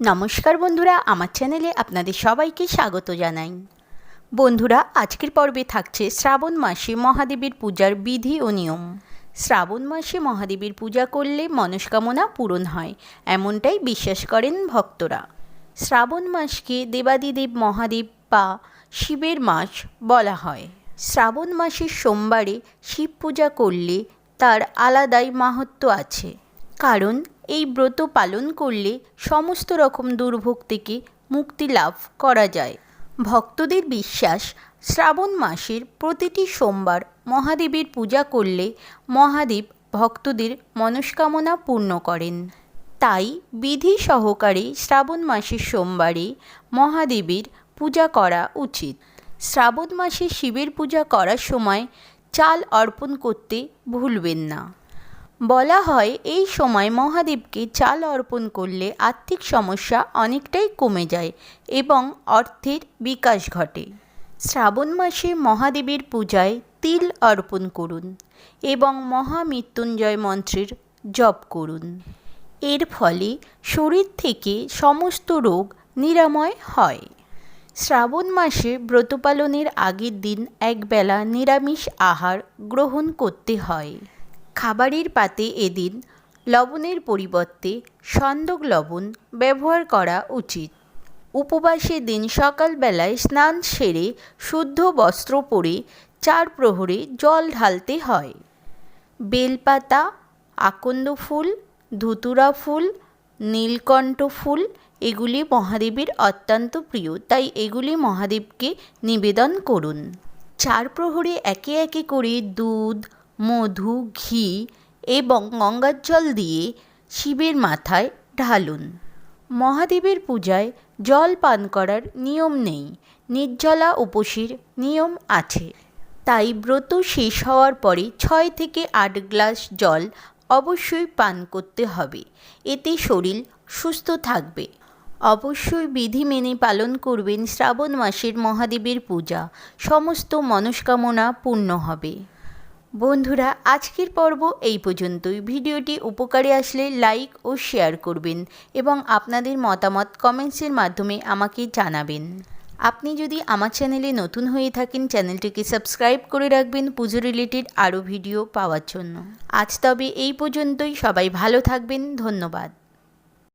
নমস্কার বন্ধুরা, আমার চ্যানেলে আপনাদের সবাইকে স্বাগত জানাই। বন্ধুরা, আজকের পর্বে থাকছে শ্রাবণ মাসে মহাদেবের পূজার বিধি ও নিয়ম। শ্রাবণ মাসে মহাদেবের পূজা করলে মনস্কামনা পূরণ হয়, এমনটাই বিশ্বাস করেন ভক্তরা। শ্রাবণ মাসকে দেবাদিদেব মহাদেব বা শিবের মাস বলা হয়। শ্রাবণ মাসের সোমবারে শিব পূজা করলে তার আলাদাই মাহাত্ম্য আছে। কারণ এই ব্রত পালন করলে সমস্ত রকম দুর্ভোগ থেকে মুক্তি লাভ করা যায়। ভক্তদের বিশ্বাস, শ্রাবণ মাসের প্রতিটি সোমবার মহাদেবের পূজা করলে মহাদেব ভক্তদের মনস্কামনা পূর্ণ করেন। তাই বিধি সহকারে শ্রাবণ মাসের সোমবারে মহাদেবের পূজা করা উচিত। শ্রাবণ মাসে শিবের পূজা করার সময় চাল অর্পণ করতে ভুলবেন না। বলা হয়, এই সময় মহাদেবকে চাল অর্পণ করলে আর্থিক সমস্যা অনেকটাই কমে যায় এবং অর্থের বিকাশ ঘটে। শ্রাবণ মাসে মহাদেবের পূজায় তিল অর্পণ করুন এবং মহামৃত্যুঞ্জয় মন্ত্রের জপ করুন। এর ফলে শরীর থেকে সমস্ত রোগ নিরাময় হয়। শ্রাবণ মাসে ব্রত পালনের আগের দিন একবেলা নিরামিষ আহার গ্রহণ করতে হয়। খাবারের পাতে এদিন লবণের পরিবর্তে সন্দক লবণ ব্যবহার করা উচিত। উপবাসের দিন সকালবেলায় স্নান সেরে শুদ্ধ বস্ত্র পরে চার প্রহরে জল ঢালতে হয়। বেলপাতা, আকন্দ ফুল, ধুতুরা ফুল, নীলকণ্ঠ ফুল, এগুলি মহাদেবের অত্যন্ত প্রিয়, তাই এগুলি মহাদেবকে নিবেদন করুন। চার প্রহরে একে একে করে দুধ মধু, ঘি এবং গঙ্গার জল দিয়ে শিবের মাথায় ঢালুন। মহাদেবের পূজায় জল পান করার নিয়ম নেই, নির্জলা উপসীর নিয়ম আছে। তাই ব্রত শেষ হওয়ার পরে ছয় থেকে আট গ্লাস জল অবশ্যই পান করতে হবে, এতে শরীর সুস্থ থাকবে। অবশ্যই বিধি মেনে পালন করবেন শ্রাবণ মাসের মহাদেবের পূজা, সমস্ত মনস্কামনা পূর্ণ হবে। বন্ধুরা, আজকের পর্ব এই পর্যন্তই। ভিডিওটি উপকারে আসলে লাইক ও শেয়ার করবেন এবং আপনাদের মতামত কমেন্টসের মাধ্যমে আমাকে জানাবেন। আপনি যদি আমার চ্যানেলে নতুন হয়ে থাকেন, চ্যানেলটিকে সাবস্ক্রাইব করে রাখবেন পুজো রিলেটেড আরও ভিডিও পাওয়ার জন্য। আজ তবে এই পর্যন্তই। সবাই ভালো থাকবেন। ধন্যবাদ।